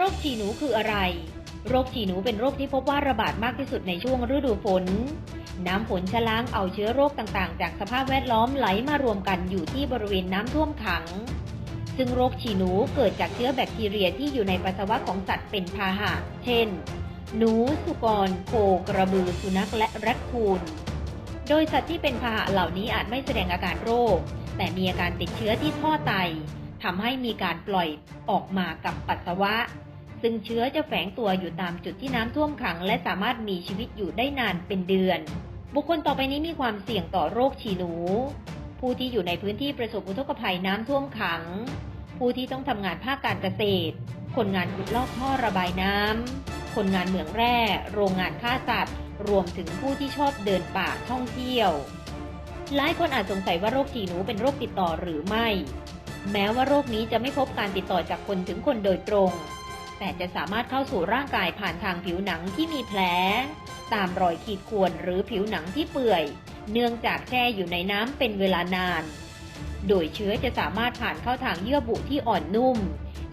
รคฉี่หนูคืออะไร โรคฉี่หนูเป็นโรคที่พบว่าระบาดมากที่สุดในช่วงฤดูฝน น้ำฝนชะล้างเอาเชื้อโรคต่างๆ จากสภาพแวดล้อมไหลมารวมกันอยู่ที่บริเวณน้ำท่วมขัง ซึ่งโรคฉี่หนูเกิดจากเชื้อแบคทีเรียที่อยู่ในปัสสาวะของสัตว์เป็นพาหะ เช่น หนู สุกร โค กระบือ สุนัข และแรคคูน โดยสัตว์ที่เป็นพาหะเหล่านี้อาจไม่แสดงอาการโรค แต่มีอาการติดเชื้อที่ท่อไตทำให้มีการปล่อยออกมากับปัสสาวะ ซึ่งเชื้อจะแฝงตัวอยู่ตามจุดที่น้ำท่วมขัง และสามารถมีชีวิตอยู่ได้นานเป็นเดือน บุคคลต่อไปนี้มีความเสี่ยงต่อโรคฉี่หนู ผู้ที่อยู่ในพื้นที่ประสบอุทกภัยน้ำท่วมขัง ผู้ที่ต้องทำงานภาคการเกษตร คนงานขุดลอกท่อระบายน้ำ คนงานเหมืองแร่ โรงงานฆ่าสัตว์ รวมถึงผู้ที่ชอบเดินป่าท่องเที่ยว หลายคนอาจสงสัยว่าโรคฉี่หนูเป็นโรคติดต่อหรือไม่ แม้ว่าโรคนี้จะไม่พบการติดต่อจากคนถึงคนโดยตรง แต่จะสามารถเข้าสู่ร่างกายผ่านทางผิวหนังที่มีแผล ตามรอยขีดข่วนหรือผิวหนังที่เปื่อย เนื่องจากแช่อยู่ในน้ำเป็นเวลานาน โดยเชื้อจะสามารถผ่านเข้าทางเยื่อบุที่อ่อนนุ่ม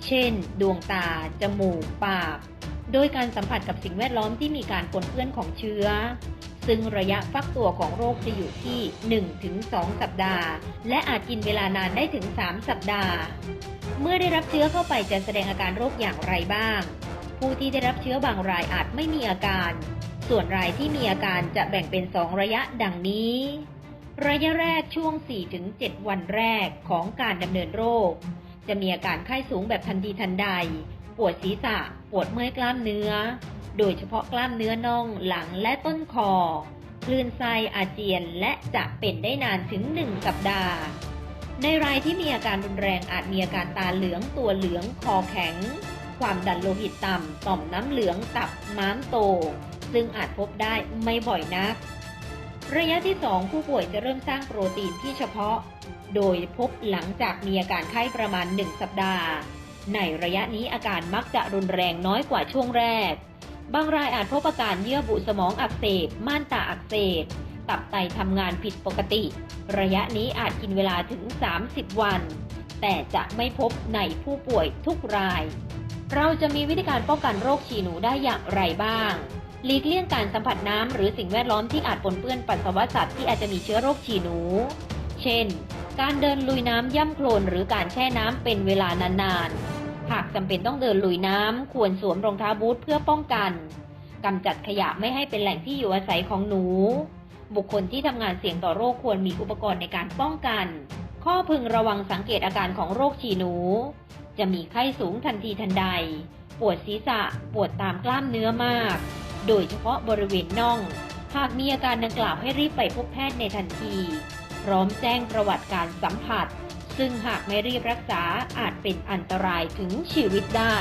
เช่น ดวงตา จมูก ปาก โดยการสัมผัสกับสิ่งแวดล้อมที่มีการปนเปื้อนของเชื้อ ซึ่งระยะฟักตัวของโรคจะอยู่ที่ 1-2 สัปดาห์ และอาจกินเวลานานได้ถึง 3 สัปดาห์ เมื่อได้รับเชื้อเข้าไปจะแสดงอาการโรคอย่างไรบ้าง ผู้ที่ได้รับเชื้อบางรายอาจไม่มีอาการ ส่วนรายที่มีอาการจะแบ่งเป็น 2 ระยะดังนี้ ระยะแรกช่วง 4-7 วันแรกของการดำเนินโรค จะมีอาการไข้สูงแบบทันทีทันใด ปวดศีรษะ ปวดเมื่อยกล้ามเนื้อ โดยเฉพาะกล้ามเนื้อน่องหลังและต้นคอ คลื่นไส้อาเจียนและจะเป็นได้นานถึง 1 สัปดาห์ ในรายที่มีอาการรุนแรงอาจมีอาการตาเหลืองตัวเหลืองคอแข็ง ความดันโลหิตต่ำต่อมน้ำเหลืองตับม้ามโต ซึ่งอาจพบได้ไม่บ่อยนัก ระยะที่ 2 ผู้ป่วยจะเริ่มสร้างโปรตีนที่เฉพาะ โดยพบหลังจากมีอาการไข้ประมาณ 1 สัปดาห์ในระยะนี้อาการมักจะรุนแรงน้อยกว่าช่วงแรก บางรายอาจพบอาการเยื่อบุสมองอักเสบ ม่านตาอักเสบ ตับไตทำงานผิดปกติ ระยะนี้อาจกินเวลาถึง 30 วัน แต่จะไม่พบในผู้ป่วยทุกราย เราจะมีวิธีการป้องกันโรคฉี่หนูได้อย่างไรบ้างหลีกเลี่ยงการสัมผัสน้ำหรือสิ่งแวดล้อมที่อาจปนเปื้อนปัสสาวะสัตว์ที่อาจจะมีเชื้อโรคฉี่หนู เช่น การเดินลุยน้ำย่ำโคลนหรือการแช่น้ำเป็นเวลานานๆ หากจำเป็นต้องเดินลุยน้ำควรสวมรองเท้าบูทเพื่อป้องกันกำจัดขยะไม่ให้เป็นแหล่งที่อยู่อาศัยของหนู บุคคลที่ทำงานเสี่ยงต่อโรคควรมีอุปกรณ์ในการป้องกัน ข้อพึงระวังสังเกตอาการของโรคฉี่หนู จะมีไข้สูงทันทีทันใด ปวดศีรษะ ปวดตามกล้ามเนื้อมาก โดยเฉพาะบริเวณน่อง หากมีอาการดังกล่าวให้รีบไปพบแพทย์ในทันที พร้อมแจ้งประวัติการสัมผัส ซึ่งหากไม่รีบรักษาอาจเป็นอันตรายถึงชีวิตได้